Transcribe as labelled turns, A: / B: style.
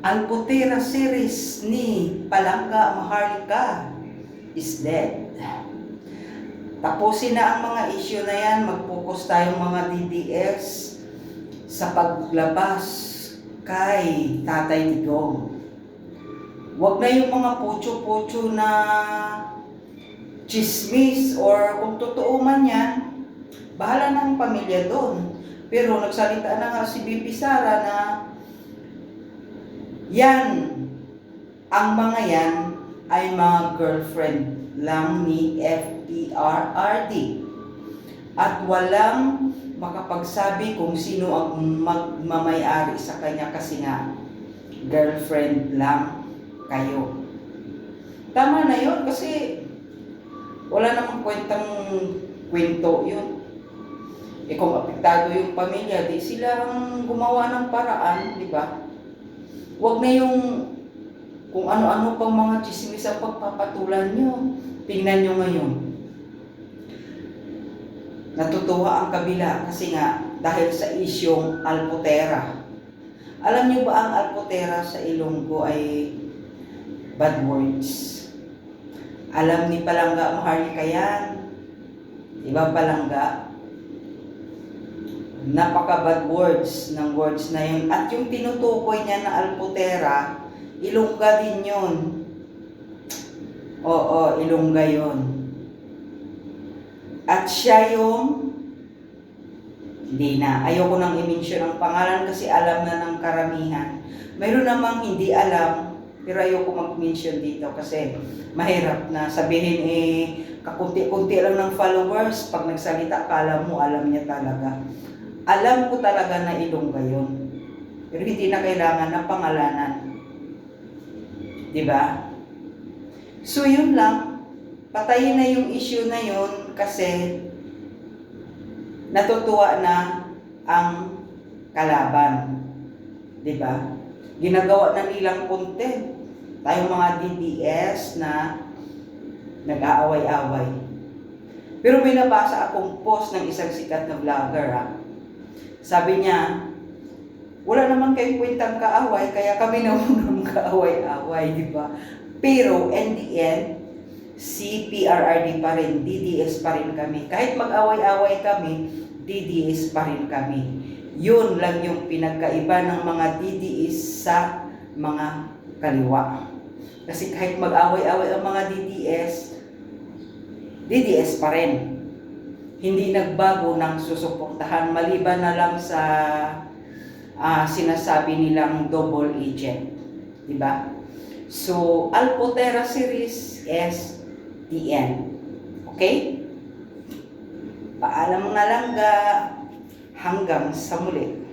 A: Alputera series ni Palangka Maharlika is dead. Tapusin na ang mga issue na yan. Mag-focus tayong mga DDS sa paglabas kay Tatay Digong. Huwag na yung mga pucho-pucho na chismis or kung totoo man yan, bahala ang pamilya doon. Pero nagsalita na nga si Bibi Sara na yan, ang mga yan ay mga girlfriend lang ni FPRRD. At walang makapagsabi kung sino ang magmamayari sa kanya kasi nga girlfriend lang kayo. Tama na yun kasi wala namang kwentang kwento yun. Eh kung apektado yung pamilya, di sila ang gumawa ng paraan, di ba? Huwag na yung kung ano-ano pang mga chismis ang pagpapatulan nyo. Tingnan nyo ngayon. Natutuwa ang kabila kasi nga dahil sa isyong Alpotera. Alam nyo ba ang Alpotera sa Ilonggo ay bad words? Alam ni Palangga Maharlika yan. Diba Palangga? Napaka bad words ng words na yun. At yung tinutukoy niya na Alpotera, Ilongga din yun. Oo, Ilongga yun. At siya yung hindi na. Ayoko nang i-mention ang pangalan kasi alam na ng karamihan. Mayroon namang hindi alam, pero ayoko mag-mention dito kasi mahirap na sabihin eh, kakunti-kunti lang ng followers. Pag nagsalita, kala mo alam niya talaga. Alam ko talaga na Ilongga yun. Pero hindi na kailangan ng pangalanan. Di ba? So yun lang. Patayin na yung issue na yun kasi natutuwa na ang kalaban. Di ba? Ginagawa na nilang content. Tayong mga DDS na nag-aaway-away. Pero may nabasa akong post ng isang sikat na vlogger ha. Sabi niya, wala naman kayong kwentang kaaway, kaya kami na unang kaaway-away, di ba? Pero, in the end, si pa rin, DDS pa rin kami. Kahit mag-away-away kami, DDS pa rin kami. Yun lang yung pinagkaiba ng mga DDS sa mga kaliwa. Kasi kahit mag-away-away ang mga DDS, DDS pa rin. Hindi nagbago ng susuportahan maliban na lang sa ah, sinasabi nilang double agent. Di ba? So, Alpotera series is the end. Okay? Paalam nga lang ga hanggang sa muli.